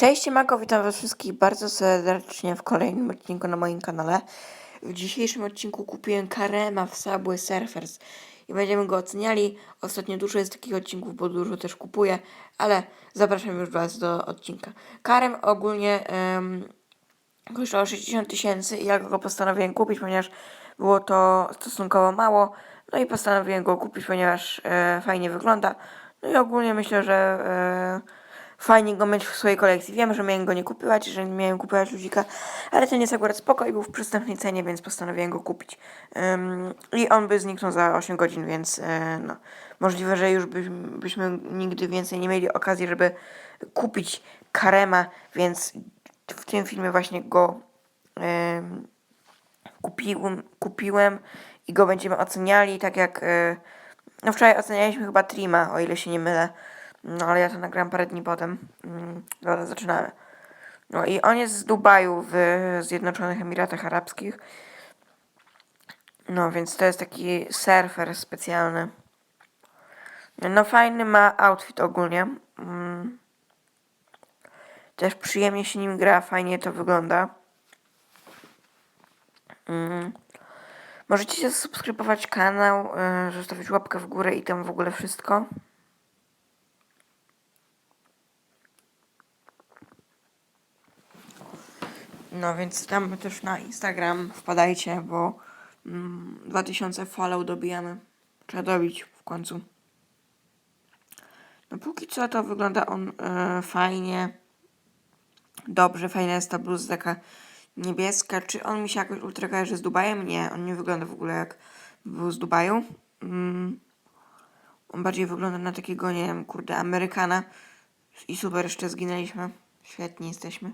Cześć, Mako, witam Was wszystkich bardzo serdecznie w kolejnym odcinku na moim kanale. W dzisiejszym odcinku kupiłem Karema w Subway Surfers i będziemy go oceniali. Ostatnio dużo jest takich odcinków, bo dużo też kupuję, ale zapraszam już Was do odcinka. Karem ogólnie um, kosztował 60 tysięcy i ja go postanowiłem kupić, ponieważ było to stosunkowo mało. No i postanowiłem go kupić, ponieważ e, fajnie wygląda. No i ogólnie myślę, że... E, fajnie go mieć w swojej kolekcji. Wiem, że miałem go nie kupować, że nie miałem kupować ludzika, ale ten jest akurat spoko i był w przystępnej cenie, więc postanowiłem go kupić. Um, I on by zniknął za 8 godzin, więc e, no, możliwe, że już by, byśmy nigdy więcej nie mieli okazji, żeby kupić Karema, więc w tym filmie właśnie go kupiłem, kupiłem i go będziemy oceniali, tak jak e, no wczoraj ocenialiśmy chyba Trima, o ile się nie mylę. No ale ja to nagram parę dni potem. Mm, dobra, zaczynamy. No i on jest z Dubaju w Zjednoczonych Emiratach Arabskich. No więc to jest taki surfer specjalny. No fajny ma outfit ogólnie. Mm. Też przyjemnie się nim gra, fajnie to wygląda. Mm. Możecie subskrybować kanał, y, zostawić łapkę w górę i tam w ogóle wszystko. No więc tam też na Instagram wpadajcie, bo mm, 2000 follow dobijamy. Trzeba dobić w końcu. No póki co to wygląda on e, fajnie. Dobrze, fajna jest ta bluza taka niebieska. Czy on mi się jakoś ultra z Dubajem? Nie, on nie wygląda w ogóle jak był z Dubaju. Mm. On bardziej wygląda na takiego, nie wiem, kurde, Amerykana. I super, jeszcze zginęliśmy. Świetnie jesteśmy.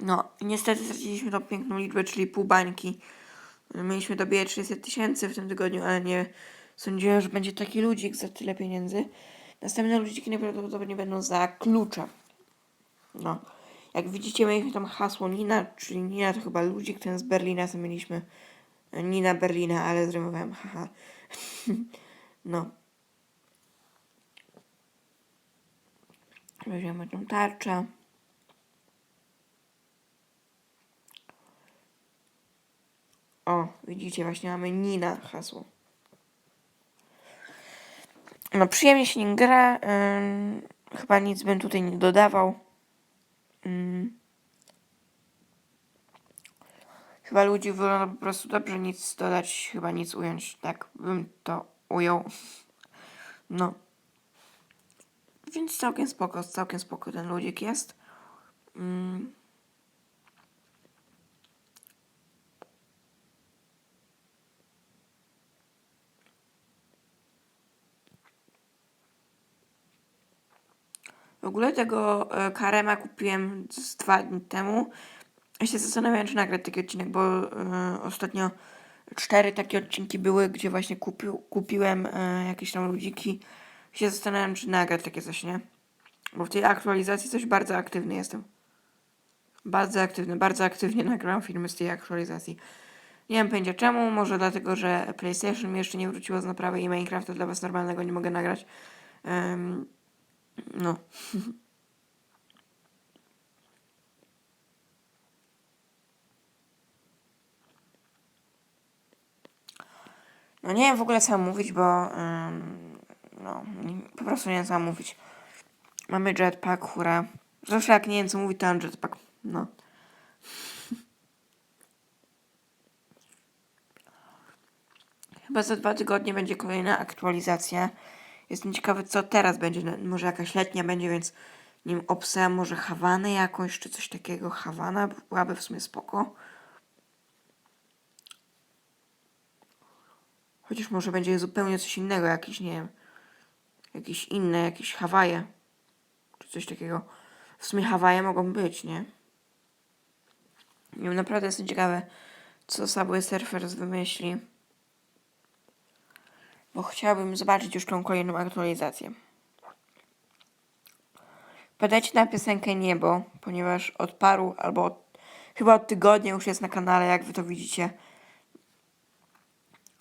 No, niestety straciliśmy tą piękną liczbę, czyli pół bańki. Mieliśmy dobijać 600 tysięcy w tym tygodniu, ale nie sądziłem, że będzie taki ludzik za tyle pieniędzy. Następne ludziki najprawdopodobniej będą za klucze. No. Jak widzicie, mieliśmy tam hasło Nina, czyli Nina to chyba ludzik, ten z Berlina, co mieliśmy Nina Berlina, ale zrymowałem, haha. no. Weźmiemy tą tarczę. O, widzicie, właśnie mamy Nina hasło. No, przyjemnie się nim gra. Ym, chyba nic bym tutaj nie dodawał. Ym. Chyba ludzi wygląda po prostu dobrze, nic dodać, chyba nic ująć. Tak bym to ujął. No. Więc całkiem spoko, całkiem spoko ten ludzik jest. Ym. W ogóle tego e, Karema kupiłem z dwa dni temu. Ja się zastanawiałem, czy nagrać taki odcinek, bo y, ostatnio cztery takie odcinki były, gdzie właśnie kupił, kupiłem y, jakieś tam ludziki. I się zastanawiam, czy nagrać takie coś, nie? Bo w tej aktualizacji coś bardzo aktywny jestem. Bardzo aktywny, bardzo aktywnie nagrałem filmy z tej aktualizacji. Nie wiem pojęcia czemu, może dlatego, że PlayStation mi jeszcze nie wróciło z naprawy i Minecrafta dla was normalnego nie mogę nagrać. Um, no. No nie wiem w ogóle co mówić, bo ym, no, po prostu nie wiem co mówić. Mamy jetpack, hura. Zawsze jak nie wiem co mówić, to mam jetpack. No. Chyba za dwa tygodnie będzie kolejna aktualizacja. Jestem ciekawy, co teraz będzie. No, może jakaś letnia będzie, więc nie wiem, może Hawanę jakąś, czy coś takiego. Hawana byłaby w sumie spoko. Chociaż może będzie zupełnie coś innego, jakiś, nie wiem, jakieś inne, jakieś Hawaje, czy coś takiego. W sumie Hawaje mogą być, nie? Nie wiem, naprawdę jestem ciekawy, co Subway Surfers wymyśli bo chciałabym zobaczyć już tą kolejną aktualizację. Podajcie na piosenkę Niebo, ponieważ od paru albo od, chyba od tygodnia już jest na kanale, jak wy to widzicie.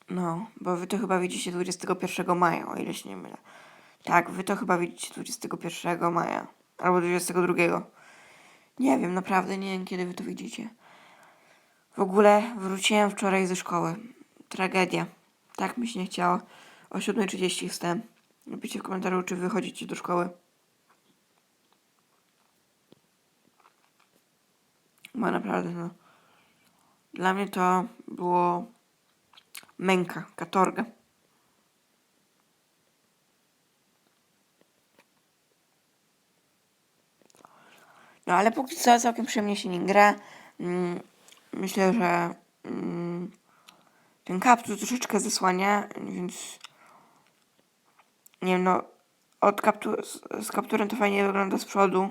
No, bo wy to chyba widzicie 21 maja, o ile się nie mylę. Tak, wy to chyba widzicie 21 maja. Albo 22. Nie wiem, naprawdę nie wiem, kiedy wy to widzicie. W ogóle wróciłem wczoraj ze szkoły. Tragedia. Tak mi się nie chciało. O 7.30 wstałem. Napiszcie w komentarzu, czy wychodzicie do szkoły. Bo naprawdę, no. Dla mnie to było męka, katorga. No ale póki co całkiem przyjemnie się nie gra. Mm, myślę, że ten kaptur troszeczkę zasłania, więc nie wiem, no od kaptur, z, kapturem to fajnie wygląda z przodu.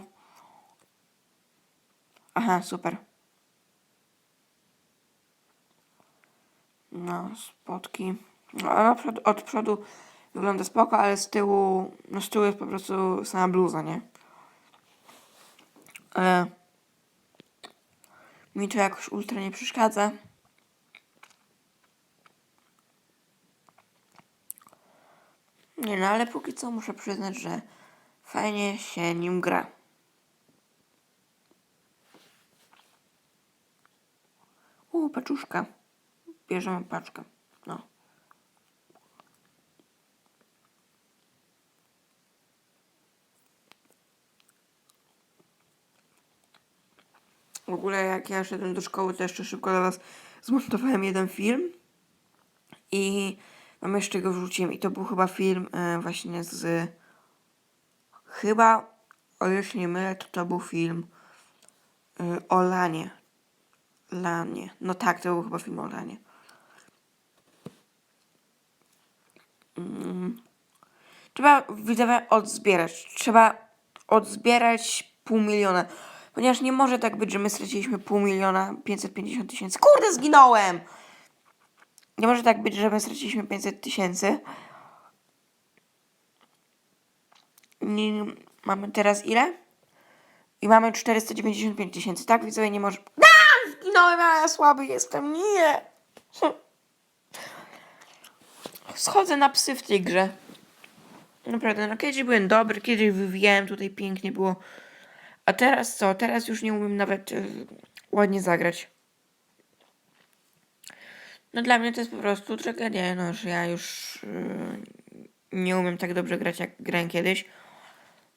Aha, super. No, spotki. No, od przodu wygląda spoko, ale z tyłu, no z tyłu jest po prostu sama bluza, nie? Ale mi to jakoś ultra nie przeszkadza. Nie no, ale póki co muszę przyznać, że fajnie się nim gra. U, paczuszka. Bierzemy paczkę. No. W ogóle jak ja szedłem do szkoły, to jeszcze szybko dla was zmontowałem jeden film i mam jeszcze go wrzuciłem i to był chyba film e, właśnie z chyba, o ile nie mylę, to to był film e, o Lanie. Lanie. No tak, to był chyba film o Lanie. Mm. Trzeba widzowie odzbierać. Trzeba odzbierać pół miliona. Ponieważ nie może tak być, że my straciliśmy pół miliona 550 tysięcy. Kurde, zginąłem! Nie może tak być, że my straciliśmy 500 tysięcy. Mamy teraz ile? I mamy 495 tysięcy, tak? Widzowie nie może... A! Zginąłem, a ja słaby jestem. Nie! Schodzę na psy w tej grze. Naprawdę, no kiedyś byłem dobry, kiedyś wywijałem, tutaj pięknie było. A teraz co? Teraz już nie umiem nawet y, ładnie zagrać. No dla mnie to jest po prostu tragedia, no, że ja już y, nie umiem tak dobrze grać, jak grałem kiedyś.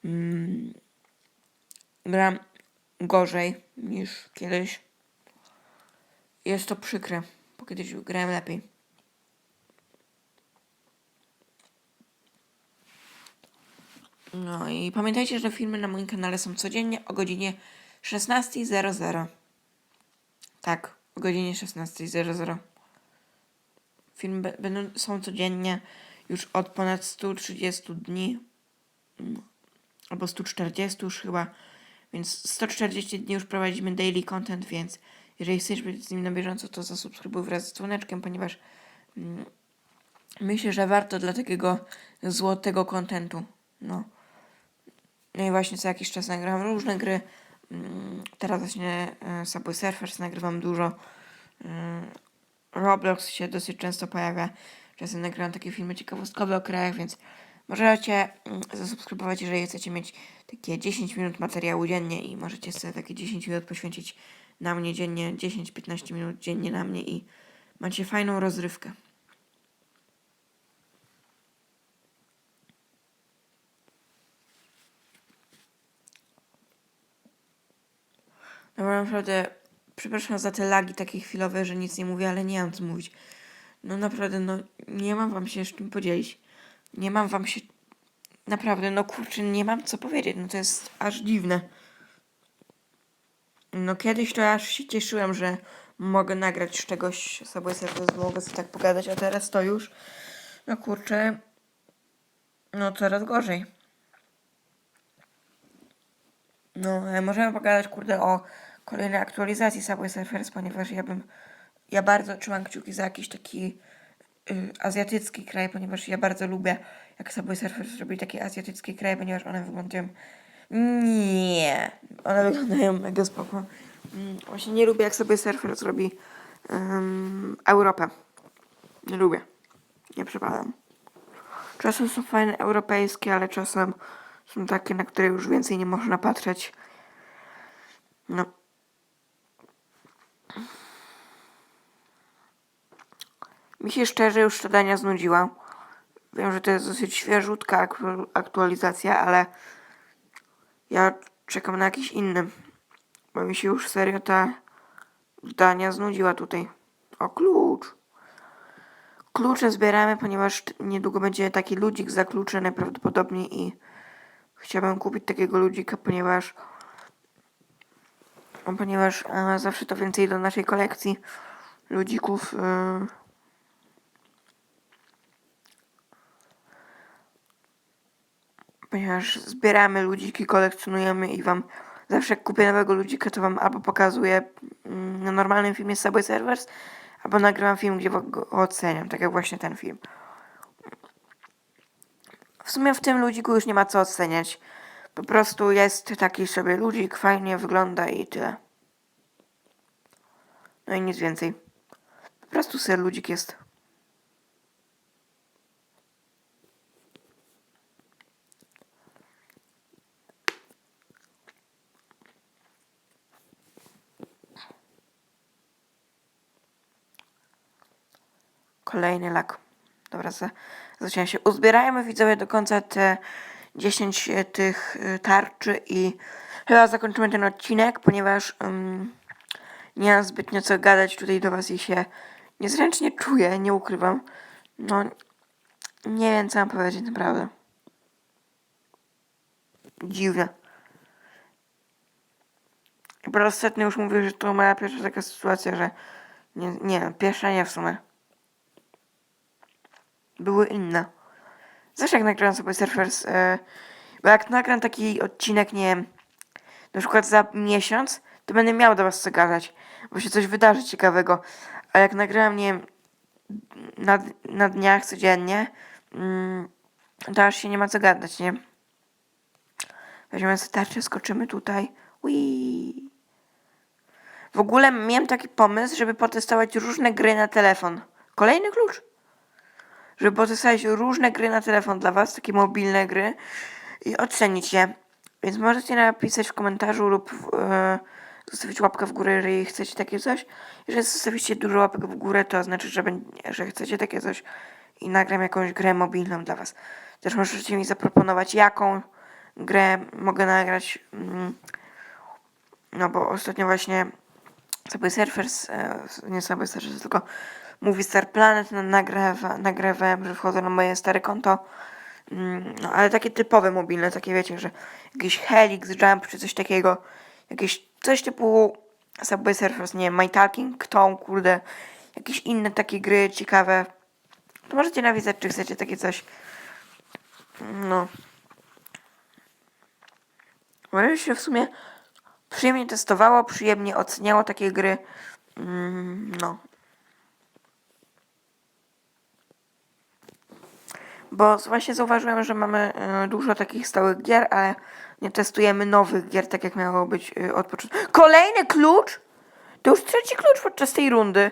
Mm, gram gorzej niż kiedyś. Jest to przykre, bo kiedyś grałem lepiej. No i pamiętajcie, że filmy na moim kanale są codziennie o godzinie 16.00. Tak, o godzinie 16.00. Filmy be- będą, są codziennie już od ponad 130 dni. Mm, Albo 140 już chyba. Więc 140 dni już prowadzimy daily content, więc jeżeli chcesz być z nim na bieżąco, to zasubskrybuj wraz z dzwoneczkiem, ponieważ mm, myślę, że warto dla takiego złotego kontentu. No. No i właśnie co jakiś czas nagrywam różne gry. Mm, Teraz właśnie e, Subway Surfers nagrywam dużo. Mm, Roblox się dosyć często pojawia. Czasem nagrywam takie filmy ciekawostkowe o krajach, więc możecie mm, zasubskrybować, jeżeli chcecie mieć takie 10 minut materiału dziennie i możecie sobie takie 10 minut poświęcić na mnie dziennie, 10-15 minut dziennie na mnie i macie fajną rozrywkę. No bo naprawdę, przepraszam za te lagi takie chwilowe, że nic nie mówię, ale nie mam co mówić. No naprawdę, no nie mam wam się z czym podzielić. Nie mam wam się... Naprawdę, no kurczę, nie mam co powiedzieć. No to jest aż dziwne. No kiedyś to aż się cieszyłem, że mogę nagrać z czegoś sobie serce, mogę sobie tak pogadać, a teraz to już... No kurczę... No coraz gorzej. No, możemy pogadać, kurde, o kolejnej aktualizacji Subway Surfers, ponieważ ja bym, ja bardzo trzymam kciuki za jakiś taki y, azjatycki kraj, ponieważ ja bardzo lubię, jak Subway Surfers robi takie azjatyckie kraje, ponieważ one wyglądają, nie, one wyglądają mega spoko. Mm, Właśnie nie lubię, jak Subway Surfers robi um, Europę. Nie lubię. Nie przepadam. Czasem są fajne europejskie, ale czasem są takie, na które już więcej nie można patrzeć. No. Mi się szczerze już ta dania znudziła. Wiem, że to jest dosyć świeżutka aktu- aktualizacja, ale ja czekam na jakiś inny. Bo mi się już serio ta dania znudziła tutaj. O, klucz. Klucze zbieramy, ponieważ niedługo będzie taki ludzik za klucze najprawdopodobniej i chciałbym kupić takiego ludzika, ponieważ ponieważ e, zawsze to więcej do naszej kolekcji ludzików. E, ponieważ zbieramy ludziki, kolekcjonujemy i wam zawsze jak kupię nowego ludzika, to wam albo pokazuję mm, na normalnym filmie Subway Servers, albo nagrywam film, gdzie go oceniam, tak jak właśnie ten film. W sumie w tym ludziku już nie ma co oceniać. Po prostu jest taki sobie ludzik, fajnie wygląda i tyle. No i nic więcej. Po prostu ser ludzik jest. Kolejny lak. Dobra, za, zaczynam się. Uzbierajmy widzowie do końca te 10 e, tych e, tarczy i chyba zakończymy ten odcinek, ponieważ um, nie mam zbytnio co gadać tutaj do was i się niezręcznie czuję, nie ukrywam. No, nie wiem co mam powiedzieć naprawdę. Dziwne. Po raz setny już mówię, że to moja pierwsza taka sytuacja, że nie, nie, pierwsza nie w sumie. Były inne. Zawsze jak nagrywam sobie Surfers, e, bo jak nagram taki odcinek, nie wiem, na przykład za miesiąc, to będę miał do was co gadać, bo się coś wydarzy ciekawego. A jak nagrywam, nie wiem, na, na dniach codziennie, mm, to aż się nie ma co gadać, nie? Weźmiemy sobie tarczę, skoczymy tutaj. Whee! W ogóle miałem taki pomysł, żeby potestować różne gry na telefon. Kolejny klucz. Żeby potestować różne gry na telefon dla Was, takie mobilne gry i ocenić je. Więc możecie napisać w komentarzu lub e, zostawić łapkę w górę, jeżeli chcecie takie coś. Jeżeli zostawicie dużo łapek w górę, to znaczy, że, że chcecie takie coś i nagram jakąś grę mobilną dla Was. Też możecie mi zaproponować, jaką grę mogę nagrać. Mm, No bo ostatnio właśnie Subway Surfers, e, nie Subway Surfers, tylko Movie Star Planet na- nagrywa, nagrywałem, że wchodzę na moje stare konto. Mm, No, ale takie typowe mobilne, takie wiecie, że jakiś Helix Jump czy coś takiego, jakieś coś typu Subway Surfers, nie My Talking Tom, kurde, jakieś inne takie gry ciekawe. To możecie napisać, czy chcecie takie coś. No. Bo się w sumie przyjemnie testowało, przyjemnie oceniało takie gry. Mm, No. Bo właśnie zauważyłem, że mamy e, dużo takich stałych gier, ale nie testujemy nowych gier, tak jak miało być e, od początku. Kolejny klucz? To już trzeci klucz podczas tej rundy.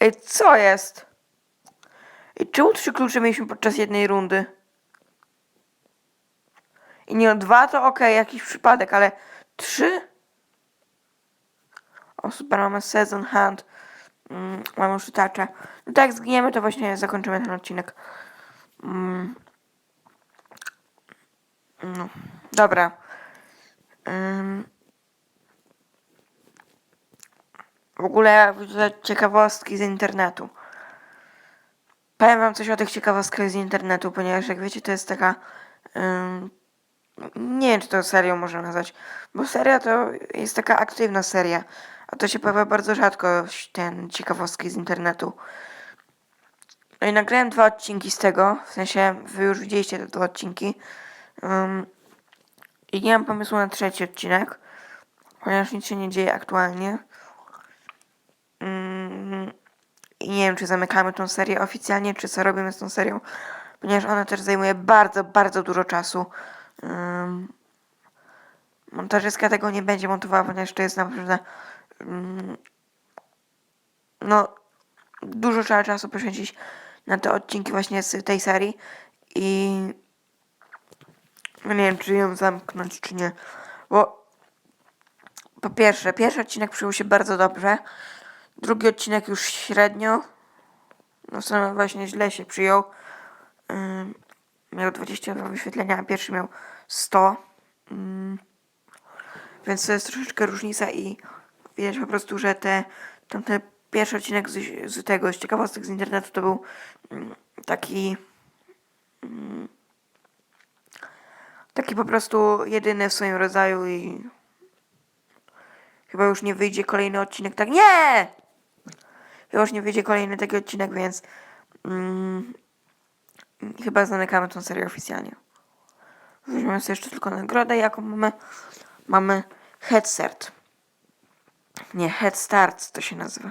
Ej, co jest? I czemu trzy klucze mieliśmy podczas jednej rundy? I nie, dwa to okej, jakiś przypadek, ale trzy? O, super, mamy Season Hunt. Mm, mamy szytacze. No tak, zginiemy, to właśnie zakończymy ten odcinek. Mm. No, dobra. W ogóle ciekawostki z internetu. Powiem wam coś o tych ciekawostkach z internetu, ponieważ jak wiecie, to jest taka... Nie wiem, czy to serią można nazwać, bo seria to jest taka aktywna seria, a to się pojawia bardzo rzadko, ten ciekawostki z internetu. No i nagrałem dwa odcinki z tego, w sensie wy już widzieliście te dwa odcinki. Um, I nie mam pomysłu na trzeci odcinek, ponieważ nic się nie dzieje aktualnie. Mm, I nie wiem, czy zamykamy tą serię oficjalnie, czy co robimy z tą serią, ponieważ ona też zajmuje bardzo, bardzo dużo czasu. Um, montażystka tego nie będzie montowała, ponieważ to jest naprawdę. Um, no, dużo trzeba czasu poświęcić na te odcinki właśnie z tej serii I no nie wiem, czy ją zamknąć, czy nie. Bo po pierwsze, pierwszy odcinek przyjął się bardzo dobrze. Drugi odcinek już średnio. No sumie właśnie źle się przyjął. Miał 22 wyświetlenia, a pierwszy miał 100. Ym, więc to jest troszeczkę różnica i widać po prostu, że te tamten pierwszy odcinek z, z tego, z ciekawostek z internetu to był mm, taki mm, taki po prostu jedyny w swoim rodzaju i chyba już nie wyjdzie kolejny odcinek tak nie! Chyba już nie wyjdzie kolejny taki odcinek, więc mm, chyba zamykamy tą serię oficjalnie. Weźmiemy sobie jeszcze tylko nagrodę jaką mamy. Mamy headset nie, Head Start to się nazywa.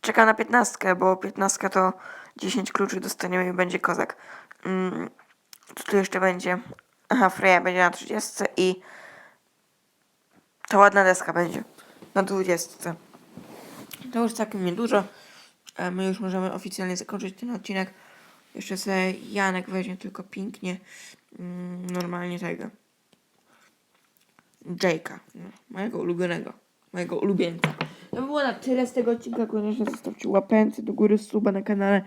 Czekam na 15, bo 15 to 10 kluczy dostaniemy i będzie kozak. Mm, co tu jeszcze będzie? Aha, Freya będzie na 30 i ta ładna deska będzie na 20. To już całkiem niedużo. E, My już możemy oficjalnie zakończyć ten odcinek. Jeszcze sobie Janek weźmie tylko pięknie mm, normalnie tego. Jake'a, no, mojego ulubionego, mojego ulubieńca. To by było na tyle z tego odcinka, koniecznie zostawcie łapęce do góry, suba na kanale.